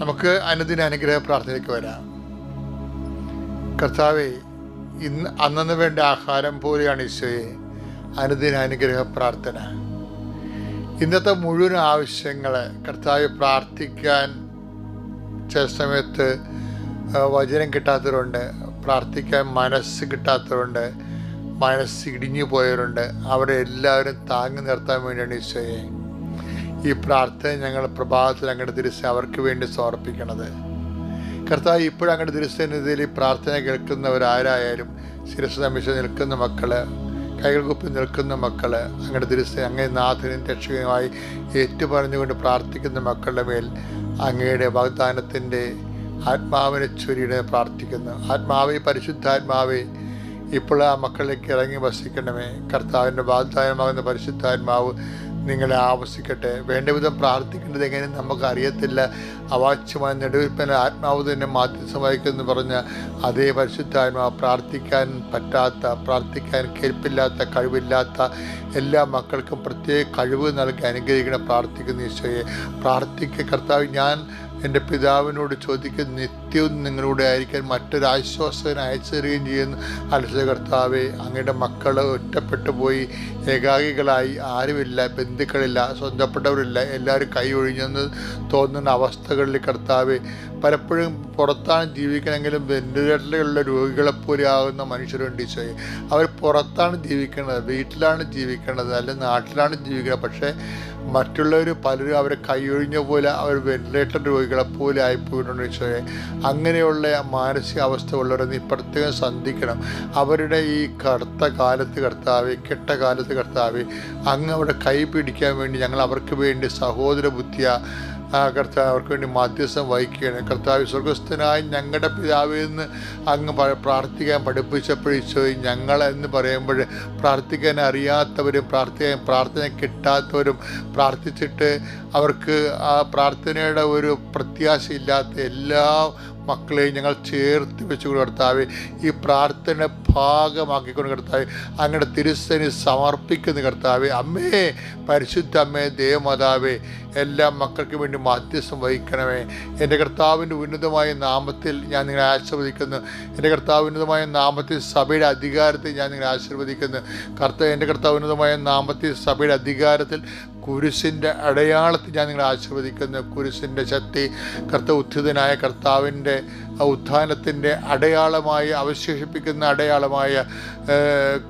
നമുക്ക് അനുദിന അനുഗ്രഹ പ്രാർത്ഥനയ്ക്ക് വരാം. കർത്താവെ ഇന്ന് അന്നു വേണ്ട ആഹാരം പോലെയാണ് ഈശോയെ. അനുദിന അനുഗ്രഹ പ്രാർത്ഥന. ഇന്നത്തെ മുഴുവൻ ആവശ്യങ്ങൾ കർത്താവ് പ്രാർത്ഥിക്കാൻ ചില സമയത്ത് വചനം കിട്ടാത്തവരുണ്ട് പ്രാർത്ഥിക്കാൻ മനസ്സ് കിട്ടാത്തവരുണ്ട് മനസ്സ് ഇടിഞ്ഞു പോയവരുണ്ട്. അവരെ എല്ലാവരും താങ്ങി നിർത്താൻ വേണ്ടിയാണ് ഈശോയെ. ഈ പ്രാർത്ഥന ഞങ്ങൾ പ്രഭാതത്തിൽ അങ്ങോട്ട് തിരിച്ച് അവർക്ക് വേണ്ടി സമർപ്പിക്കണത്. കർത്താവ് ഇപ്പോഴും അങ്ങയുടെ തിരുസന്നിധിയിൽ ഈ പ്രാർത്ഥന കേൾക്കുന്നവരാരായാലും ശിരസ് നമിച്ച് നിൽക്കുന്ന മക്കൾ കൈകൾ കുപ്പി നിൽക്കുന്ന മക്കൾ അങ്ങോട്ട് തിരിച്ച് അങ്ങേ നാഥനും രക്ഷകനുമായി ഏറ്റുപറഞ്ഞുകൊണ്ട് പ്രാർത്ഥിക്കുന്ന മക്കളുടെ മേൽ അങ്ങയുടെ വാഗ്ദാനത്തിന്റെ ആത്മാവിനെ ചൊരിയുടെ പ്രാർത്ഥിക്കുന്നു. ആത്മാവെ പരിശുദ്ധാത്മാവെ ഇപ്പോൾ ആ മക്കളിലേക്ക് ഇറങ്ങി വസിക്കണമേ. കർത്താവിന്റെ വാഗ്ദാനമാകുന്ന പരിശുദ്ധാത്മാവ് നിങ്ങളെ ആവശ്യിക്കട്ടെ. വേണ്ട വിധം പ്രാർത്ഥിക്കേണ്ടത് എങ്ങനെ നമുക്ക് അറിയത്തില്ല അവാച്യമായ നെടുവിൽപ്പന ആത്മാവ് തന്നെ മാധ്യസ്ഥം പറഞ്ഞ അതേ പരിശുദ്ധാത്മാവ് പ്രാർത്ഥിക്കാൻ പറ്റാത്ത പ്രാർത്ഥിക്കാൻ കേൾപ്പില്ലാത്ത കഴിവില്ലാത്ത എല്ലാ മക്കൾക്കും പ്രത്യേക കഴിവ് നൽകി അനുഗ്രഹിക്കണം പ്രാർത്ഥിക്കുന്ന ഈശോയെ. പ്രാർത്ഥിക്കുക കർത്താവ് ഞാൻ എന്റെ പിതാവിനോട് ചോദിക്കുന്ന നിത്യവും നിങ്ങളുടെ ആയിരിക്കാൻ മറ്റൊരു ആശ്വാസകൻ അയച്ചു തരികയും ചെയ്യുന്നു. അലസ കർത്താവെ അങ്ങയുടെ മക്കൾ ഒറ്റപ്പെട്ടു പോയി. ഏകാഗികളായി ആരുമില്ല ബന്ധുക്കളില്ല സ്വന്തപ്പെട്ടവരില്ല. എല്ലാവരും കൈ ഒഴിഞ്ഞെന്ന് തോന്നുന്ന അവസ്ഥകളിൽ കർത്താവെ പലപ്പോഴും പുറത്താണ് ജീവിക്കണമെങ്കിലും വെന്റിലേറ്ററിലുള്ള രോഗികളെപ്പോലെ ആകുന്ന മനുഷ്യരുണ്ട് ഈശോയെ. അവർ പുറത്താണ് ജീവിക്കുന്നത് വീട്ടിലാണ് ജീവിക്കുന്നത് അല്ലെങ്കിൽ നാട്ടിലാണ് ജീവിക്കുന്നത്. പക്ഷേ മറ്റുള്ളവർ പലരും അവരെ കൈയൊഴിഞ്ഞ പോലെ അവർ വെന്റിലേറ്റർ രോഗികളെ പോലെ ആയിപ്പോയിട്ടുണ്ട് ഈശോയെ. അങ്ങനെയുള്ള മാനസികാവസ്ഥ ഉള്ളവരെ നീ പ്രത്യേകം സന്ധിക്കണം അവരുടെ ഈ കറുത്ത കാലത്ത് കർത്താവ് കെട്ട കാലത്ത് കർത്താവ് അങ്ങ് അവിടെ കൈ പിടിക്കാൻ വേണ്ടി ഞങ്ങൾ അവർക്ക് വേണ്ടി സഹോദര ബുദ്ധിയ കർത്താവ് അവർക്ക് വേണ്ടി മാധ്യസ്ഥം വഹിക്കുകയാണ്. കർത്താവ് സ്വർഗസ്ഥനായി ഞങ്ങളുടെ പിതാവിൽ നിന്ന് അങ്ങ് പ്രാർത്ഥിക്കാൻ പഠിപ്പിച്ചപ്പോഴേ ഞങ്ങൾ എന്ന് പറയുമ്പോൾ പ്രാർത്ഥിക്കാൻ അറിയാത്തവരും പ്രാർത്ഥിക്കാൻ പ്രാർത്ഥന കിട്ടാത്തവരും പ്രാർത്ഥിച്ചിട്ട് അവർക്ക് ആ പ്രാർത്ഥനയുടെ ഒരു പ്രത്യാശയില്ലാത്ത എല്ലാ മക്കളെയും ഞങ്ങൾ ചേർത്ത് വെച്ചുകൊണ്ട് കിടത്താവെ ഈ പ്രാർത്ഥന ഭാഗമാക്കിക്കൊണ്ട് കിടത്താവെ അങ്ങയുടെ തിരുസനി സമർപ്പിക്കുന്ന കിടത്താവെ അമ്മേ പരിശുദ്ധ അമ്മേ ദേവമാതാവേ എല്ലാ മക്കൾക്ക് വേണ്ടി മാധ്യസ്ഥം വഹിക്കണമേ. എന്റെ കർത്താവിന്റെ ഉന്നതമായ നാമത്തിൽ ഞാൻ നിങ്ങളെ ആശീർവദിക്കുന്നു. എന്റെ കർത്താവ് ഉന്നതമായ നാമത്തിൽ സഭയുടെ അധികാരത്തിൽ ഞാൻ നിങ്ങളെ ആശീർവദിക്കുന്നു. കർത്താവ് എന്റെ കർത്താവ് ഉന്നതമായ നാമത്തിൽ സഭയുടെ അധികാരത്തിൽ കുരിശിന്റെ അടയാളത്തിൽ ഞാൻ നിങ്ങളെ ആശീർവദിക്കുന്നു. കുരിശിന്റെ ശക്തി കർത്ത ഉദ്ധിതനായ കർത്താവിന്റെ ഉത്ഥാനത്തിന്റെ അടയാളമായി അവശേഷിപ്പിക്കുന്ന അടയാളമായ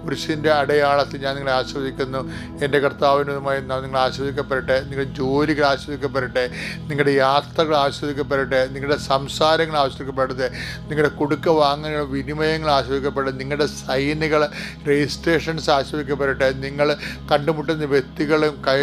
കുരിശിന്റെ അടയാളത്തിൽ ഞാൻ നിങ്ങളെ ആസ്വദിക്കുന്നു എന്റെ കർത്താവിനുമായി നിങ്ങൾ ആസ്വദിക്കപ്പെടട്ടെ നിങ്ങളുടെ ജോലികൾ ആസ്വദിക്കപ്പെടട്ടെ നിങ്ങളുടെ യാത്രകൾ ആസ്വദിക്കപ്പെടട്ടെ നിങ്ങളുടെ സംസാരങ്ങൾ ആസ്വദിക്കപ്പെടട്ടെ നിങ്ങളുടെ കൊടുക്ക വാങ്ങലുകൾ വിനിമയങ്ങൾ ആസ്വദിക്കപ്പെടട്ടെ നിങ്ങളുടെ സൈനുകൾ രജിസ്ട്രേഷൻസ് ആസ്വദിക്കപ്പെടട്ടെ നിങ്ങൾ കണ്ടുമുട്ടുന്ന വ്യക്തികളും കൈ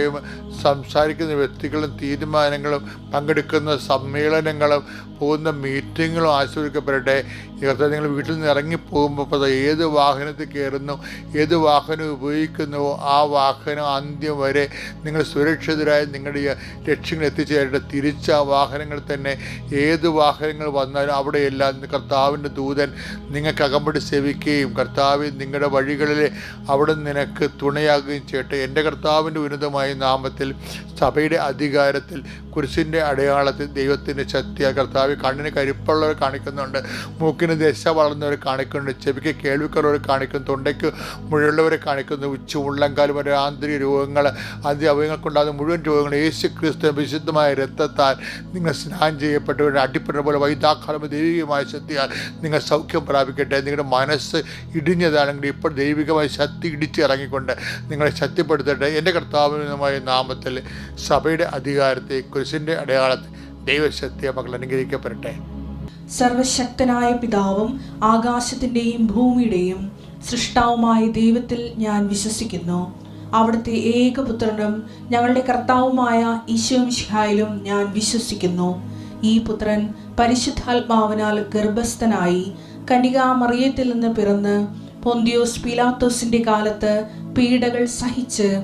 സംസാരിക്കുന്ന വ്യക്തികളും തീരുമാനങ്ങളും പങ്കെടുക്കുന്ന സമ്മേളനങ്ങളും പോകുന്ന മീറ്റിങ്ങുകളും ആസ്വദിക്കപ്പെടട്ടെ ഈ നിങ്ങൾ വീട്ടിൽ നിന്ന് ഇറങ്ങി പോകുമ്പോൾ ഇപ്പോൾ ഏത് വാഹനത്തിൽ കയറുന്നു ഏത് വാഹനം ഉപയോഗിക്കുന്നുവോ ആ വാഹനം അന്ത്യം വരെ നിങ്ങൾ സുരക്ഷിതരായി നിങ്ങളുടെ ലക്ഷ്യങ്ങൾ എത്തിച്ചേരട്ടെ. തിരിച്ച വാഹനങ്ങൾ തന്നെ ഏത് വാഹനങ്ങൾ വന്നാലും അവിടെയെല്ലാം കർത്താവിന്റെ ദൂതൻ നിങ്ങൾക്ക് അകമ്പടി സേവിക്കുകയും കർത്താവ് നിങ്ങളുടെ വഴികളിൽ അവിടെ നിനക്ക് തുണയാകുകയും ചെയ്യട്ടെ. എന്റെ കർത്താവിന്റെ ഉന്നതമായ നാമത്തിൽ സഭയുടെ അധികാരത്തിൽ കുരിശിന്റെ അടയാളത്തിൽ ദൈവത്തിന്റെ ശക്തിയ കർത്താവ് കണ്ണിന് കരുപ്പുള്ളവർ കാണിക്കുന്നുണ്ട് മൂക്കിന് ദശ വളർന്നവർ കാണിക്കുന്നുണ്ട് ചെവിക്ക് കേൾവിക്കുള്ളവർ കാണിക്കുന്നു തൊണ്ടയ്ക്ക് മുഴുവനുള്ളവരെ കാണിക്കുന്നു ഉച്ച ഉള്ളങ്കാലും വരെ ആന്തരിക രോഗങ്ങൾ ആന്തരിക അവയവങ്ങൾക്കുണ്ടാകുന്ന മുഴുവൻ രോഗങ്ങൾ യേശു ക്രിസ്തു വിശുദ്ധമായ രക്തത്താൽ നിങ്ങൾ സ്നാനം ചെയ്യപ്പെട്ടവരുടെ അടിപ്പെടുന്ന പോലെ വൈദാക്കാലം ദൈവികമായ ശക്തിയാൽ നിങ്ങൾ സൗഖ്യം പ്രാപിക്കട്ടെ. നിങ്ങളുടെ മനസ്സ് ഇടിഞ്ഞതാണെങ്കിൽ ഇപ്പോൾ ദൈവികമായ ശക്തി ഇടിച്ചിറങ്ങിക്കൊണ്ട് നിങ്ങളെ ശക്തിപ്പെടുത്തട്ടെ. എന്റെ കർത്താവിനുമായ നാമത്തിൽ സഭയുടെ അധികാരത്തെ കുരിശിന്റെ അടയാളത്തെ ദൈവശക്തിയെ മക്കൾ അനുഗ്രഹിക്കപ്പെടട്ടെ. സർവശക്തനായ പിതാവും ആകാശത്തിന്റെയും ഭൂമിയുടെയും സൃഷ്ടാവുമായ ദൈവത്തിൽ ഞാൻ വിശ്വസിക്കുന്നു. അവിടുത്തെ ഏകപുത്രനും ഞങ്ങളുടെ കർത്താവുമായ ഈശോമിഷിഹായിലും ഞാൻ വിശ്വസിക്കുന്നു. ഈ പുത്രൻ പരിശുദ്ധാത്മാവിനാൽ ഗർഭസ്ഥനായി കനികാമറിയത്തിൽ നിന്ന് പിറന്ന് പൊന്തിയോസ് പിലാത്തോസിന്റെ കാലത്ത് പീഡകൾ സഹിച്ച്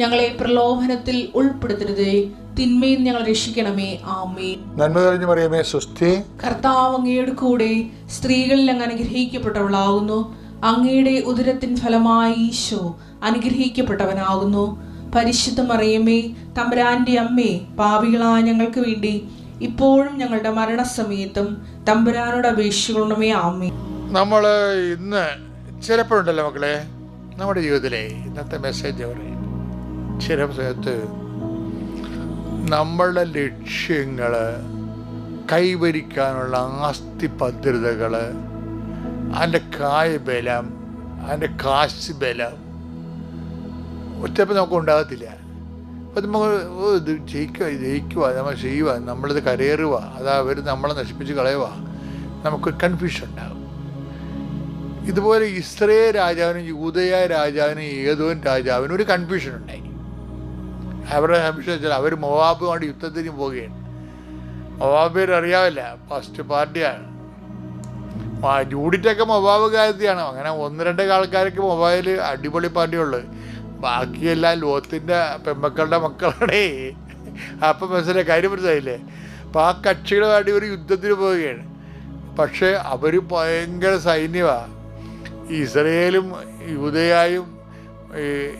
ഞങ്ങളെ പ്രലോഭനത്തിൽ ഉൾപ്പെടുത്തരുതേ. തിന്മയിൽ ഞങ്ങൾ രക്ഷിക്കണമേ. ആമേ നന്മ തെളിഞ്ഞു പറയുമേ സുസ്ഥി കർത്താവ് അങ്ങയുടെ കൂടെ സ്ത്രീകളിൽ അങ്ങ് അനുഗ്രഹിക്കപ്പെട്ടവളാകുന്നു. അങ്ങയുടെ ഉദരത്തിൻ ഫലമായി ഈശോ അനുഗ്രഹിക്കപ്പെട്ടവനാകുന്നു. പരിശുദ്ധ മറിയമ്മേ തമ്പുരാന്റെ അമ്മേ പാപികളായ ഞങ്ങൾക്ക് വേണ്ടി ഇപ്പോഴും ഞങ്ങളുടെ മരണസമയത്തും തമ്പുരാനോട് അപേക്ഷിക്കണമേ. ആമേ നമ്മൾ ഇന്ന് ചിലപ്പോഴുണ്ടല്ലോ മക്കളെ നമ്മുടെ ജീവിതത്തിലെ ഇന്നത്തെ മെസ്സേജ് പറയും ചില സമയത്ത് നമ്മളുടെ ലക്ഷ്യങ്ങൾ കൈവരിക്കാനുള്ള ആസ്തി ഭദ്രതകൾ അതിന്റെ കായ ബലം അതിന്റെ കാശ് ബലം ഒറ്റപ്പം നമുക്ക് ഉണ്ടാകത്തില്ല അപ്പം നമുക്ക് ഇത് ജയിക്കുക ജയിക്കുക നമ്മൾ ചെയ്യുക നമ്മളിത് കരയറുക അതാ അവർ നമ്മളെ നശിപ്പിച്ച് കളയുക നമുക്ക് കൺഫ്യൂഷൻ ഉണ്ടാകും. ഇതുപോലെ ഇസ്രയേൽ രാജാവിനും യൂതയ രാജാവിനും ഏതോൻ രാജാവിനും ഒരു കൺഫ്യൂഷൻ ഉണ്ടായി. അവരുടെ വെച്ചാൽ അവർ മൊവാബുമായിട്ട് യുദ്ധത്തിന് പോവുകയാണ്. മൊവാബിയർ അറിയാവില്ല ഫസ്റ്റ് പാർട്ടിയാണ്. ജൂഡിറ്റൊക്കെ മൊബാബ് കാര്യത്തിയാണ് അങ്ങനെ ഒന്ന് രണ്ട് ആൾക്കാർക്ക് മൊബൈൽ അടിപൊളി പാർട്ടിയുള്ളത് ബാക്കിയെല്ലാം ലോകത്തിന്റെ പെമ്മക്കളുടെ മക്കളുടെ അപ്പം മനസ്സിലായി കാര്യം മനസ്സിലായില്ലേ? അപ്പം ആ കക്ഷികളുമായിട്ട് ഒരു യുദ്ധത്തിന് പോവുകയാണ്. പക്ഷേ അവർ ഭയങ്കര സൈന്യമാണ് ഇസ്രയേലും യൂതയായും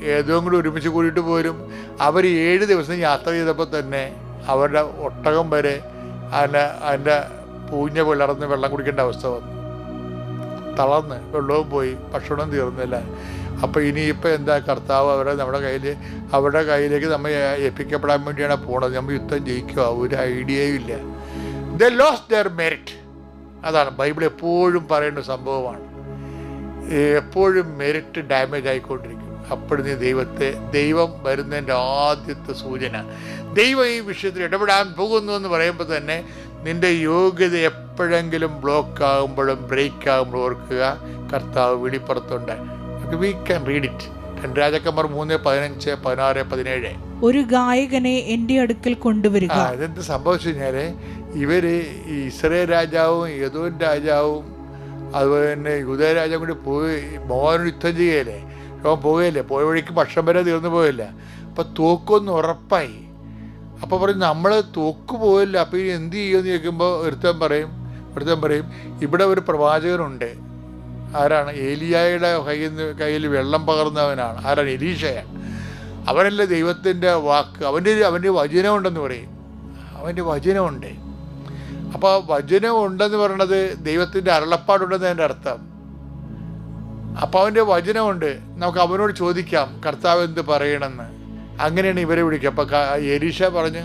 ഏതോ കൂടി ഒരുമിച്ച് കൂടിയിട്ട് പോരും അവർ ഏഴ് ദിവസം യാത്ര ചെയ്തപ്പോൾ തന്നെ അവരുടെ ഒട്ടകം വരെ അതിന്റെ അതിന്റെ പൂഞ്ഞ പിളർന്ന് വെള്ളം കുടിക്കേണ്ട അവസ്ഥ വന്നു. തളർന്ന് വെള്ളവും പോയി ഭക്ഷണം തീർന്നില്ല. അപ്പോൾ ഇനിയിപ്പോൾ എന്താ കർത്താവ് അവരെ നമ്മുടെ കയ്യിൽ അവരുടെ കയ്യിലേക്ക് നമ്മൾ ഏൽപ്പിക്കപ്പെടാൻ വേണ്ടിയാണ് പോണത്. നമ്മൾ യുദ്ധം ജയിക്കുക ഒരു ഐഡിയയും ഇല്ല. ദ ലോസ് ദർ മെറിറ്റ് അതാണ് ബൈബിൾ എപ്പോഴും പറയുന്ന സംഭവമാണ്. എപ്പോഴും മെറിറ്റ് ഡാമേജ് ആയിക്കൊണ്ടിരിക്കും. അപ്പോൾ നീ ദൈവത്തെ ദൈവം വരുന്നതിന്റെ ആദ്യത്തെ സൂചന. ദൈവം ഈ വിഷയത്തിൽ ഇടപെടാൻ പോകുന്നു എന്ന് പറയുമ്പോൾ തന്നെ നിന്റെ യോഗ്യത എപ്പോഴെങ്കിലും ബ്ലോക്ക് ആകുമ്പോഴും ബ്രേക്ക് ആകുമ്പോഴും ഓർക്കുക കർത്താവ് വിളിപ്പുറത്തുണ്ട്. വി ക്യാൻ റീഡ് ഇറ്റ് രണ്ട് രാജാക്കന്മാർ മൂന്ന് പതിനഞ്ച് പതിനാറ് പതിനേഴ്. ഒരു ഗായകനെ എന്റെ അടുക്കൽ കൊണ്ടുവരിക. അതെന്ത് ഇതെന്ത് സംഭവിച്ചു കഴിഞ്ഞാൽ ഇവർ ഇസ്രയേൽ രാജാവും യദോൻ രാജാവും അതുപോലെ തന്നെ യുദ്ധരാജാവും കൂടി പോയി മോഹനോട് യുദ്ധം ചെയ്യല്ലേ? അവൻ പോവുകയില്ല പോയ വഴിക്ക് ഭക്ഷണം വരെ തീർന്നു പോവില്ല അപ്പം തോക്കൊന്ന് ഉറപ്പായി. അപ്പോൾ പറയും നമ്മൾ തോക്ക് പോവില്ല അപ്പോൾ ഇനി എന്ത് ചെയ്യുമെന്ന് ചോദിക്കുമ്പോൾ ഒരുത്തൻ പറയും ഒരുത്തൻ പറയും ഇവിടെ ഒരു പ്രവാചകനുണ്ട്. ആരാണ്? ഏലിയായുടെ കയ്യിൽ നിന്ന് കയ്യിൽ വെള്ളം പകർന്നവനാണ്. ആരാണ്? എലീഷയാണ് അവനല്ലേ ദൈവത്തിന്റെ വാക്ക്. അവന്റെ അവന്റെ വചനമുണ്ടെന്ന് പറയും. അവന്റെ വചനമുണ്ട്. അപ്പോൾ വചനം ഉണ്ടെന്ന് പറയണത് ദൈവത്തിന്റെ അരുളപ്പാടുണ്ടെന്ന് അതിന്റെ അർത്ഥം. അപ്പോൾ അവന്റെ വചനമുണ്ട്. നമുക്ക് അവനോട് ചോദിക്കാം കർത്താവ് എന്ത് പറയണമെന്ന് അങ്ങനെയാണ് ഇവരെ വിളിക്കുക. അപ്പോൾ എലീഷ പറഞ്ഞു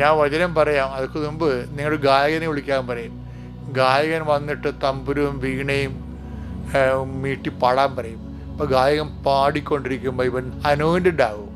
ഞാൻ വചനം പറയാം. അതിന് മുമ്പ് നിങ്ങളുടെ ഗായകനെ വിളിക്കാൻ പറയും. ഗായകൻ വന്നിട്ട് തമ്പുരും വീണയും മീട്ടി പാടാൻ പറയും. അപ്പോൾ ഗായകൻ പാടിക്കൊണ്ടിരിക്കുമ്പോൾ ഇവൻ അനോയിന്റഡ് ആകും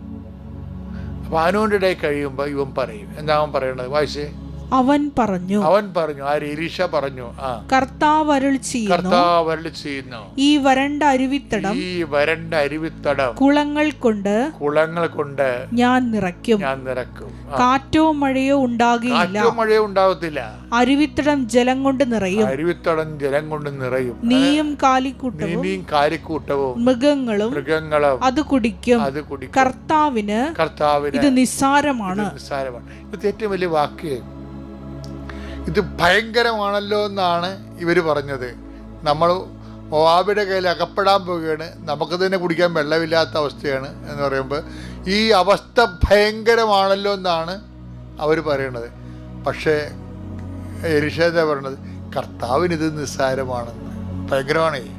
അപ്പോൾ അനോയിന്റഡ് കഴിയുമ്പോൾ ഇവൻ പറയും. എന്താ പറയണത്? വായിച്ചേ. അവൻ പറഞ്ഞു. അവൻ പറഞ്ഞു ആ എലീഷ പറഞ്ഞു കർത്താവ് അരുൾ കർത്താവ് ചെയ്യുന്നു. ഈ വരണ്ട അരുവിത്തടം ഈ വരണ്ട അരുവിത്തടം കുളങ്ങൾ കൊണ്ട് കുളങ്ങൾ കൊണ്ട് ഞാൻ നിറയ്ക്കും. ഞാൻ നിറക്കും കാറ്റോ മഴയോ ഉണ്ടാകില്ല മഴയോ ഉണ്ടാവത്തില്ല അരുവിത്തടം ജലം കൊണ്ട് നിറയും. അരുവിത്തടം ജലം കൊണ്ട് നിറയും. നീയും കാലിക്കൂട്ടവും നീയും കാലിക്കൂട്ടവും മൃഗങ്ങളും മൃഗങ്ങളും അത് കുടിക്കും. അത് കുടിക്കും. കർത്താവിന് കർത്താവിന് ഇത് നിസ്സാരമാണ്. നിസ്സാരമാണ്. ഇപ്പൊ ഏറ്റവും വലിയ വാക്ക് ഇത് ഭയങ്കരമാണല്ലോ എന്നാണ് ഇവർ പറഞ്ഞത്. നമ്മൾ ഒവാബിയുടെ കയ്യിൽ അകപ്പെടാൻ പോവുകയാണ്. നമുക്ക് തന്നെ കുടിക്കാൻ വെള്ളമില്ലാത്ത അവസ്ഥയാണ് എന്ന് പറയുമ്പോൾ ഈ അവസ്ഥ ഭയങ്കരമാണല്ലോ എന്നാണ് അവർ പറയണത്. പക്ഷേ എരിഷ എന്താ പറയണത് കർത്താവിന് ഇത് നിസ്സാരമാണെന്ന്. ഭയങ്കരമാണേ.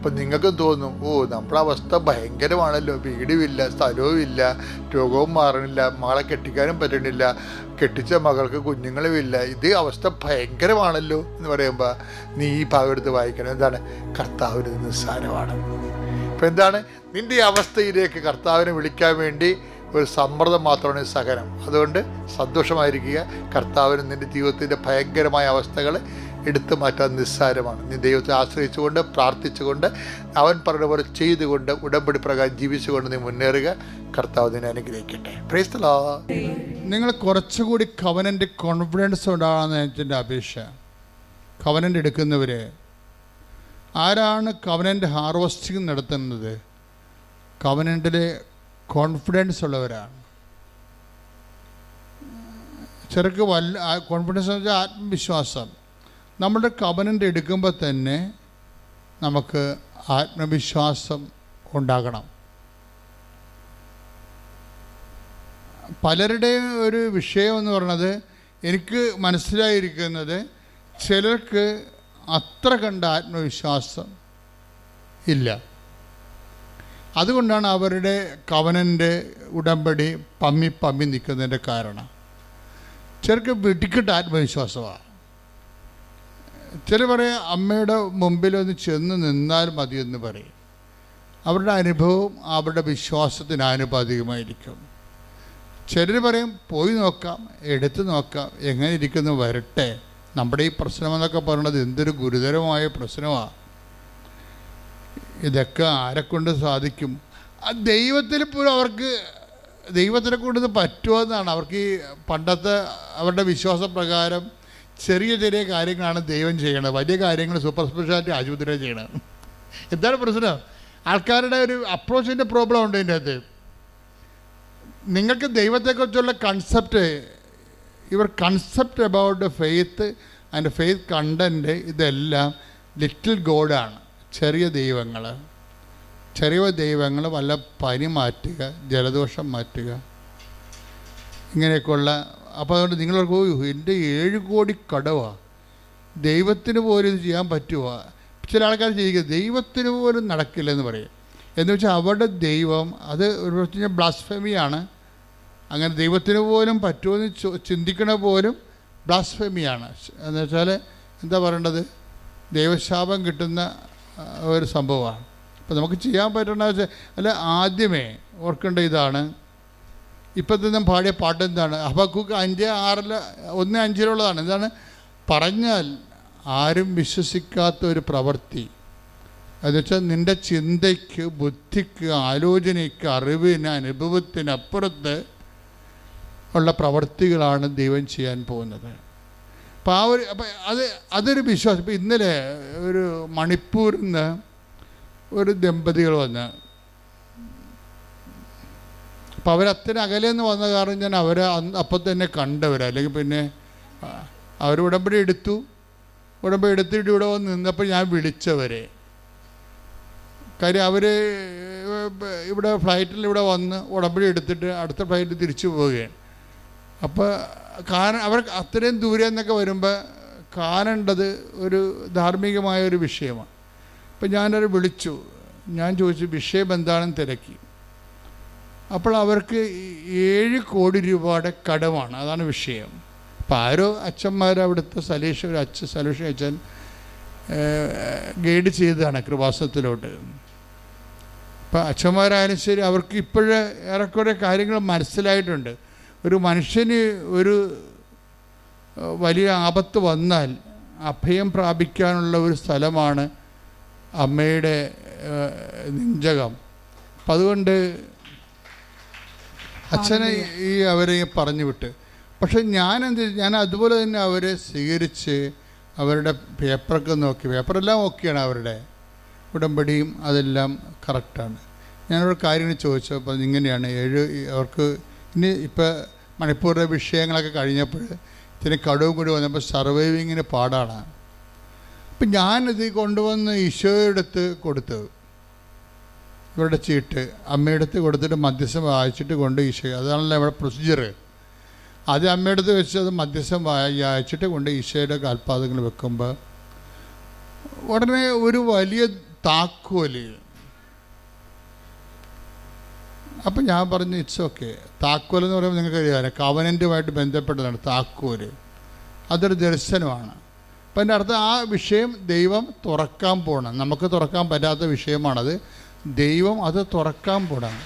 അപ്പം നിങ്ങൾക്കും തോന്നും ഓ നമ്മുടെ അവസ്ഥ ഭയങ്കരമാണല്ലോ. വീടുമില്ല സ്ഥലവുമില്ല രോഗവും മാറണില്ല മകളെ കെട്ടിക്കാനും പറ്റണില്ല കെട്ടിച്ച മകൾക്ക് കുഞ്ഞുങ്ങളുമില്ല. ഇത് അവസ്ഥ ഭയങ്കരമാണല്ലോ. എന്ന് പറയുമ്പോൾ നീ ഈ ഭാഗം എടുത്ത് വായിക്കണം. എന്താണ്? കർത്താവിന് നിസ്സാരമാണ്. ഇപ്പം എന്താണ്? നിന്റെ ഈ അവസ്ഥയിലേക്ക് കർത്താവിനെ വിളിക്കാൻ വേണ്ടി ഒരു സമ്മർദ്ദം മാത്രമാണ് സഹനം. അതുകൊണ്ട് സന്തോഷമായിരിക്കുക. കർത്താവിന് നിന്റെ ജീവിതത്തിന്റെ ഭയങ്കരമായ അവസ്ഥകൾ എടുത്തു മാറ്റാൻ നിസ്സാരമാണ്. നീ ദൈവത്തെ ആശ്രയിച്ചുകൊണ്ട് പ്രാർത്ഥിച്ചുകൊണ്ട് അവൻ പറഞ്ഞ പോലെ ചെയ്തുകൊണ്ട് ഉടമ്പടി പ്രകാരം ജീവിച്ചുകൊണ്ട് നീ മുന്നേറുക. കർത്താവ് നിന്നെ അനുഗ്രഹിക്കട്ടെ. പ്രേസ്തലാ നിങ്ങൾ കുറച്ചുകൂടി കവനന്റെ കോൺഫിഡൻസ് ഉണ്ടാകണമെന്ന് എന്റെ അപേക്ഷ. കവനന്റ് എടുക്കുന്നവർ ആരാണ് കവനന്റ് ഹാർവസ്റ്റിംഗ് നടത്തുന്നത്? കവനന്റെ കോൺഫിഡൻസ് ഉള്ളവരാണ്. ചെറുക്ക് വല്ല കോൺഫിഡൻസ് എന്ന് വെച്ചാൽ ആത്മവിശ്വാസം. നമ്മുടെ കവനന്റ് എടുക്കുമ്പോൾ തന്നെ നമുക്ക് ആത്മവിശ്വാസം ഉണ്ടാകണം. പലരുടെയും ഒരു വിഷയം എന്ന് പറയുന്നത് എനിക്ക് മനസ്സിലായിരിക്കുന്നത് ചിലർക്ക് അത്ര കണ്ട ആത്മവിശ്വാസം ഇല്ല. അതുകൊണ്ടാണ് അവരുടെ കവനന്റെ ഉടമ്പടി പമ്മി പമ്മി നിൽക്കുന്നതിന്റെ കാരണം. ചിലർക്ക് വെടിക്കെട്ട് ആത്മവിശ്വാസമാണ്. ചില പറയും അമ്മയുടെ മുമ്പിലൊന്ന് ചെന്ന് നിന്നാൽ മതിയെന്ന് പറയും. അവരുടെ അനുഭവം അവരുടെ വിശ്വാസത്തിന് ആനുപാതികമായിരിക്കും. ചിലർ പറയും പോയി നോക്കാം എടുത്തു നോക്കാം എങ്ങനെ ഇരിക്കുന്നു വരട്ടെ. നമ്മുടെ ഈ പ്രശ്നമെന്നൊക്കെ പറയുന്നത് എന്തൊരു ഗുരുതരമായ പ്രശ്നമാണ് ഇതൊക്കെ ആരെക്കൊണ്ട് സാധിക്കും? ദൈവത്തിൽ പോലും അവർക്ക് ദൈവത്തിനെ കൊണ്ട് ഇത് പറ്റുമോ എന്നാണ്. അവർക്ക് ഈ പണ്ടത്തെ അവരുടെ വിശ്വാസപ്രകാരം ചെറിയ ചെറിയ കാര്യങ്ങളാണ് ദൈവം ചെയ്യണത്. വലിയ കാര്യങ്ങൾ സൂപ്പർ സ്പെഷ്യാലിറ്റി ആശുപത്രി ചെയ്യണം എന്താണ് പ്രശ്നം? ആൾക്കാരുടെ ഒരു അപ്രോച്ചിന്റെ പ്രോബ്ലം ഉണ്ട് ഇതിന്റെ അകത്ത്. നിങ്ങൾക്ക് ദൈവത്തെക്കുറിച്ചുള്ള concept your concept about faith and faith content ഇതെല്ലാം ലിറ്റിൽ ഗോഡാണ് ചെറിയ ദൈവങ്ങൾ. ചെറിയ ദൈവങ്ങൾ വല്ല പനി മാറ്റുക ജലദോഷം മാറ്റുക ഇങ്ങനെയൊക്കെയുള്ള അപ്പോൾ അതുകൊണ്ട് ഓ എന്റെ ഏഴ് കോടി കടവാ. ദൈവത്തിന് പോലും ഇത് ചെയ്യാൻ പറ്റുമോ ചില ആൾക്കാർ ചെയ്യുക ദൈവത്തിന് പോലും നടക്കില്ലെന്ന് പറയും. എന്ന് വെച്ചാൽ അവരുടെ ദൈവം അത് ഒരു പ്രശ്നം ബ്ലാസ്ഫെമിയാണ് അങ്ങനെ ദൈവത്തിന് പോലും പറ്റുമെന്ന് ചിന്തിക്കണ പോലും ബ്ലാസ്ഫെമിയാണ് എന്ന് വെച്ചാൽ എന്താ പറയേണ്ടത്? ദൈവശാപം കിട്ടുന്ന ഒരു സംഭവമാണ്. അപ്പോൾ നമുക്ക് ചെയ്യാൻ പറ്റണ അല്ല ആദ്യമേ ഓർക്കേണ്ട ഇതാണ്. ഇപ്പോഴത്തെ പാടിയ പാട്ട് എന്താണ്? ഹബക്കുക്ക് അഞ്ച് ആറിൽ ഒന്ന് അഞ്ചിലുള്ളതാണ്. എന്താണ്? പറഞ്ഞാൽ ആരും വിശ്വസിക്കാത്ത ഒരു പ്രവൃത്തി. എന്നുവെച്ചാൽ നിന്റെ ചിന്തയ്ക്ക് ബുദ്ധിക്ക് ആലോചനയ്ക്ക് അറിവിന് അനുഭവത്തിനപ്പുറത്ത് ഉള്ള പ്രവൃത്തികളാണ് ദൈവം ചെയ്യാൻ പോകുന്നത്. അപ്പോൾ ആ ഒരു അപ്പം അത് അതൊരു വിശ്വാസം. ഇപ്പം ഇന്നലെ ഒരു മണിപ്പൂരിൽ നിന്ന് ഒരു ദമ്പതികൾ വന്ന് അപ്പോൾ അവരത്ര അകലെന്ന് വന്ന കാരണം ഞാൻ അവരെ അപ്പം തന്നെ കണ്ടവർ അല്ലെങ്കിൽ പിന്നെ അവർ ഉടമ്പടി എടുത്തു. ഉടമ്പടി എടുത്തിട്ട് ഇവിടെ വന്ന് നിന്നപ്പോൾ ഞാൻ വിളിച്ചവരെ. കാര്യം അവർ ഇവിടെ ഫ്ലൈറ്റിൽ ഇവിടെ വന്ന് ഉടമ്പടി എടുത്തിട്ട് അടുത്ത ഫ്ലൈറ്റിൽ തിരിച്ചു പോവുകയാണ്. അപ്പോൾ കാരണം അവർ അത്രയും ദൂരെ എന്നൊക്കെ വരുമ്പോൾ കാണേണ്ടത് ഒരു ധാർമ്മികമായ ഒരു വിഷയമാണ്. അപ്പം ഞാനവരെ വിളിച്ചു. ഞാൻ ചോദിച്ചു വിഷയം എന്താണെന്ന് തിരക്കി. അപ്പോൾ അവർക്ക് ഏഴ് കോടി രൂപയുടെ കടമാണ്. അതാണ് വിഷയം. അപ്പം ആരോ അച്ഛന്മാർ അവിടുത്തെ സലീഷ് ഒരു അച്ഛൻ സലീഷ് അച്ഛൻ ഗൈഡ് ചെയ്തതാണ് കൃപാസനത്തിലോട്ട്. അപ്പം അച്ഛന്മാരായാലും ശരി അവർക്ക് ഇപ്പോഴേ ഏറെക്കുറെ കാര്യങ്ങൾ മനസ്സിലായിട്ടുണ്ട്. ഒരു മനുഷ്യന് ഒരു വലിയ ആപത്ത് വന്നാൽ അഭയം പ്രാപിക്കാനുള്ള ഒരു സ്ഥലമാണ് അമ്മയുടെ നെഞ്ചകം. അപ്പം അതുകൊണ്ട് അച്ഛനെ ഈ അവരെ പറഞ്ഞു വിട്ട്. പക്ഷെ ഞാൻ എന്ത് ഞാൻ അതുപോലെ തന്നെ അവരെ സ്വീകരിച്ച് അവരുടെ പേപ്പറൊക്കെ നോക്കി. പേപ്പറെല്ലാം ഓക്കെയാണ് അവരുടെ. ഉടമ്പടിയും അതെല്ലാം കറക്റ്റാണ്. ഞാനൊരു കാര്യങ്ങൾ ചോദിച്ചു അപ്പോൾ ഇങ്ങനെയാണ്. ഏഴ് അവർക്ക് ഇനി ഇപ്പോൾ മണിപ്പൂരിലെ വിഷയങ്ങളൊക്കെ കഴിഞ്ഞപ്പോൾ ഇതിന് കടവും കൂടി വന്നപ്പോൾ സർവൈവിങ്ങിന് പാടാണ്. അപ്പം ഞാനിത് കൊണ്ടുവന്ന് ഈശോയുടെ അടുത്ത് കൊടുത്തു. ഇവരുടെ ചീട്ട് അമ്മയുടെ അടുത്ത് കൊടുത്തിട്ട് മധ്യസ്ഥം വായിച്ചിട്ട് കൊണ്ട് ഈശോ അതാണല്ലോ ഇവിടെ പ്രൊസീജിയർ അത് അമ്മയുടെ അടുത്ത് വെച്ച് അത് മധ്യസ്ഥം വായി അയച്ചിട്ട് കൊണ്ട് ഈശോയുടെ കാൽപാദങ്ങൾ വെക്കുമ്പോൾ ഉടനെ ഒരു വലിയ താക്കോൽ. അപ്പം ഞാൻ പറഞ്ഞു ഇറ്റ്സ് ഓക്കെ താക്കോൽ എന്ന് പറയുമ്പോൾ നിങ്ങൾക്ക് അറിയാമല്ലോ കവനന്റുമായിട്ട് ബന്ധപ്പെട്ടതാണ് താക്കോൽ. അതൊരു ദർശനമാണ്. അപ്പം എന്റെ അർത്ഥം ആ വിഷയം ദൈവം തുറക്കാൻ പോകണം നമുക്ക് തുറക്കാൻ പറ്റാത്ത വിഷയമാണത്. ദൈവം അത് തുറക്കാൻ പോകണം